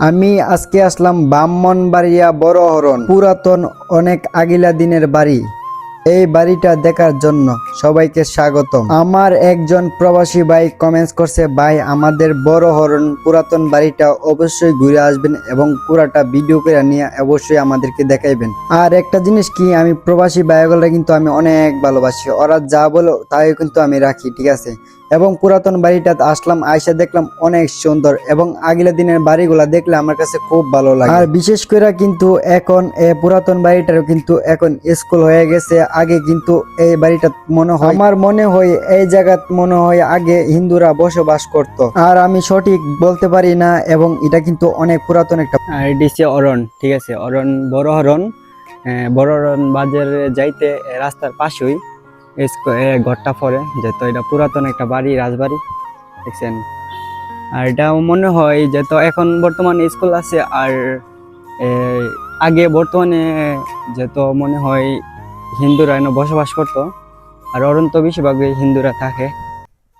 আমি আজকে আসলাম ব্রাহ্মণবাড়িয়া বড় হরণ পুরাতন অনেক আগিলা দিনের বাড়ি। এই বাড়িটা দেখার জন্য সবাইকে স্বাগতম। আমার একজন প্রবাসী ভাই কমেন্টস করছে, ভাই, আমাদের বড় হরণ পুরাতন বাড়িটা অবশ্যই ঘুরে আসবেন এবং পুরাটা ভিডিও করে নিয়ে অবশ্যই আমাদেরকে দেখাইবেন। আর একটা জিনিস কি, আমি প্রবাসী ভাইগুলো কিন্তু আমি অনেক ভালোবাসি। ওরা যা বলো তাই কিন্তু আমি রাখি, ঠিক আছে? এবং পুরাতন বাড়িটা আসলাম আয়সা দেখলাম অনেক সুন্দর এবং আগিলা দিনের বাড়িগুলা দেখলে আমার কাছে খুব ভালো লাগে। আর বিশেষ করে কিন্তু এখন পুরাতন বাড়িটারও কিন্তু এখন স্কুল হয়ে গেছে। আগে কিন্তু এই বাড়িটা মনে হয় আমার মনে হয় এই জায়গা মনে হয় আগে হিন্দুরা বসবাস করত। আর আমি সঠিক বলতে পারি না এবং এটা কিন্তু অনেক পুরাতন একটা হচ্ছে অরণ ঠিক আছে? অরণ বড় হরণ বড় হরণ বাজারে যাইতে রাস্তার পাশেই ঘরটা পড়ে যেহেতু এটা পুরাতন একটা বাড়ি রাজবাড়ি দেখছেন? আর এটা মনে হয় যে তো এখন বর্তমানে স্কুল আছে আর আগে বর্তমানে যেহেতু মনে হয় হিন্দুরা এনে বসবাস করতো, আর অরণ তো বেশিরভাগই হিন্দুরা থাকে।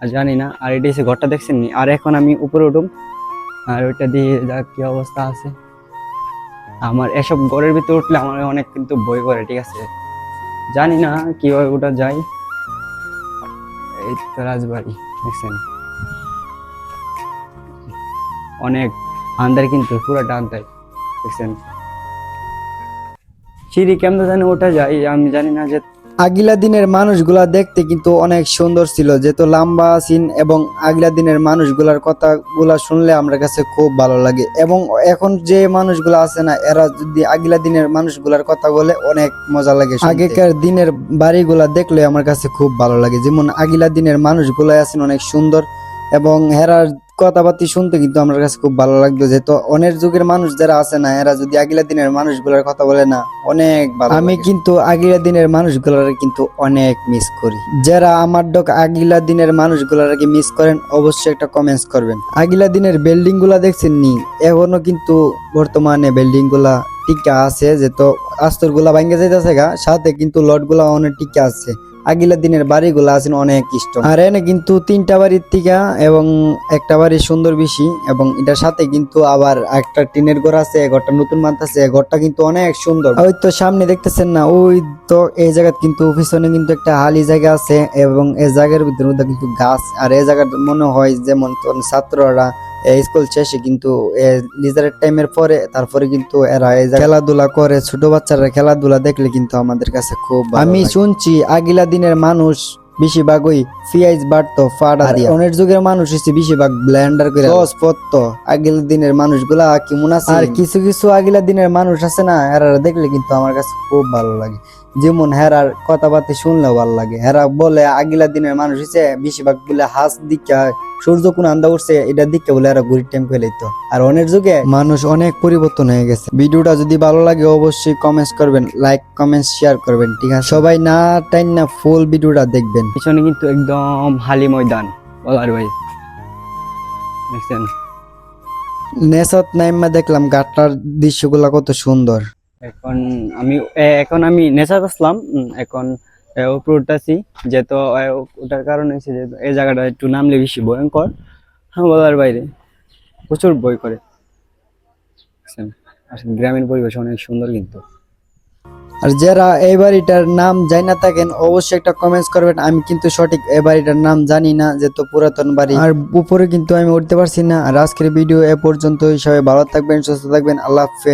আর জানি না, আর এটা হচ্ছে ঘরটা দেখছেন নি, আর এখন আমি উপরে উঠুম, আর ওইটা দিয়ে যা কি অবস্থা আছে। আমার এসব ঘরের ভিতরে উঠলে আমার অনেক কিন্তু বই করে, ঠিক আছে? জানি না কীভাবে ওটা যায়। এই তো রাজবাড়ি, দেখছেন? অনেক আন্দার কিন্তু, পুরোটা আন্দার দেখছেন? সিঁড়ি কেমন জানি ওটা যায়, আমি জানি না যে আগিলা দিনের মানুষগুলা দেখতে কিন্তু অনেক সুন্দর ছিল, যেহেতু লম্বা সিন এবং আগিলা দিনের মানুষগুলার কথাগুলা শুনলে আমার কাছে খুব ভালো লাগে। এবং এখন যে মানুষগুলা আছে না, এরা যদি আগিলা দিনের মানুষগুলার কথা বলে, অনেক মজা লাগে আগেকার দিনের বাড়িগুলা দেখলে আমার কাছে খুব ভালো লাগে, যেমন আগিলা দিনের মানুষগুলা আছেন অনেক সুন্দর এবং হেরার কথাবার্তি শুনতে কিন্তু আমার কাছে খুব ভালো লাগতো যেহেতু অনেক যুগের মানুষ যারা আছে না এরা যদি আগিলা দিনের মানুষগুলোর কথা বলে না অনেক ভালো আমি কিন্তু আগিলা দিনের মানুষগুলোর কিন্তু অনেক মিস করি। যারা আমার ডক আগিলা দিনের মানুষগুলোকে মিস করেন অবশ্যই একটা কমেন্টস করবেন। আগিলা দিনের বিল্ডিংগুলা দেখছেন নি এখনও কিন্তু বর্তমানে বিল্ডিংগুলা টিকা আছে যেহেতু আস্তরগুলা ভাঙ্গে যাইতেছে গা সাথে কিন্তু লটগুলা অনেক টিকা আছে। আগিলা দিনের বাড়িগুলো আছেন অনেক ইষ্ট আর এনে কিন্তু তিনটা বাড়ির টিকা এবং একটা বাড়ি সুন্দর বেশি এবং এটার সাথে কিন্তু আবার একটা টিনের ঘর আছে ঘরটা নতুন মানতেছে ঘরটা কিন্তু অনেক সুন্দর। ওই তো সামনে দেখতেছেন না, ওই তো এই জায়গা কিন্তু পিছনে কিন্তু একটা হালি জায়গা আছে এবং এই জায়গার ভিতরে কিন্তু গাছ, আর এই জায়গাটা মনে হয় যেমন তোর ছাত্ররা স্কুল শেষে কিন্তু লিজারের টাইমের পরে তারপরে কিন্তু এরা খেলাধুলা করে। ছোট বাচ্চারা খেলাধুলা দেখলে কিন্তু আমাদের কাছে খুব আমি শুনছি আগিলা দিনের মানুষ বেশিরভাগই পিঁয়াজ বাড়তো ফাড়া দিয়ে অনেক যুগের মানুষ হচ্ছে বেশিরভাগ ব্লেন্ডার করে। রস পত্ত আগিলা দিনের মানুষগুলা কেমন আছে আর কিছু কিছু আগিলা দিনের মানুষ আছে না এরা দেখলে কিন্তু আমার কাছে খুব ভালো লাগে। যেমন হেরার কথাবার্তা শুনলেও ভালো লাগে। হেরা বলে আগিলা দিনের মানুষ হচ্ছে বেশিরভাগ বলে হাঁস দিকা সূর্য কোন আন্দা উঠছে এটা দিকে বলে এরা ঘুরি টাইম ফেলাইতো আর অনেক যুগে মানুষ অনেক পরিবর্তন হয়ে গেছে। ভিডিওটা যদি ভালো লাগে অবশ্যই কমেন্টস করবেন লাইক কমেন্টস শেয়ার করবেন ঠিক আছে? সবাই না টাইম না ফুল ভিডিওটা দেখবেন। পিছনে কিন্তু একদম হালি ময়দান বলার ভাই। দেখছেন? নেশত নাইমা দেখলাম গাটটার দৃশ্যগুলো কত সুন্দর। এখন আমি এখন আমি নেশা আসলাম এখন এ, উপরে উঠতেছি যেহেতু ওটার কারণ হচ্ছে যে এই জায়গাটা একটু নামলে বেশি ভয়ঙ্কর। হ্যাঁ বলার বাইরে। প্রচুর ভয় করে? গ্রামীণ পরিবেশ অনেক সুন্দর কিন্তু। আর যারা এই বাড়িটার নাম জানি না থাকেন অবশ্যই একটা কমেন্টস করবেন। আমি কিন্তু সঠিক এই বাড়িটার নাম জানি না যেহেতু পুরাতন বাড়ি। আর উপরে কিন্তু আমি উঠতে পারছি না। আর আজকের ভিডিও এ পর্যন্ত সবাই ভালো থাকবেন সুস্থ থাকবেন। আল্লাহ হাফেজ।